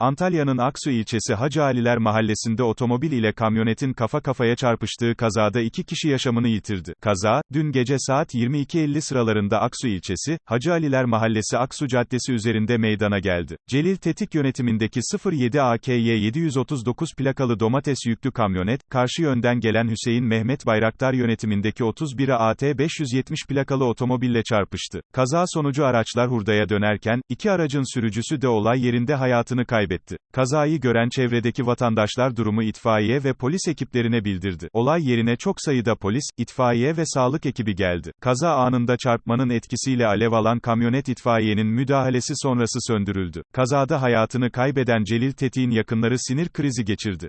Antalya'nın Aksu ilçesi Hacı Aliler mahallesinde otomobil ile kamyonetin kafa kafaya çarpıştığı kazada iki kişi yaşamını yitirdi. Kaza, dün gece saat 22.50 sıralarında Aksu ilçesi, Hacı Aliler mahallesi Aksu Caddesi üzerinde meydana geldi. Celil Tetik yönetimindeki 07 AKY 739 plakalı domates yüklü kamyonet, karşı yönden gelen Hüseyin Mehmet Bayraktar yönetimindeki 31 AT 570 plakalı otomobille çarpıştı. Kaza sonucu araçlar hurdaya dönerken, iki aracın sürücüsü de olay yerinde hayatını kaybetti. Kazayı gören çevredeki vatandaşlar durumu itfaiye ve polis ekiplerine bildirdi. Olay yerine çok sayıda polis, itfaiye ve sağlık ekibi geldi. Kaza anında çarpmanın etkisiyle alev alan kamyonet itfaiyenin müdahalesi sonrası söndürüldü. Kazada hayatını kaybeden Celil Tetik'in yakınları sinir krizi geçirdi.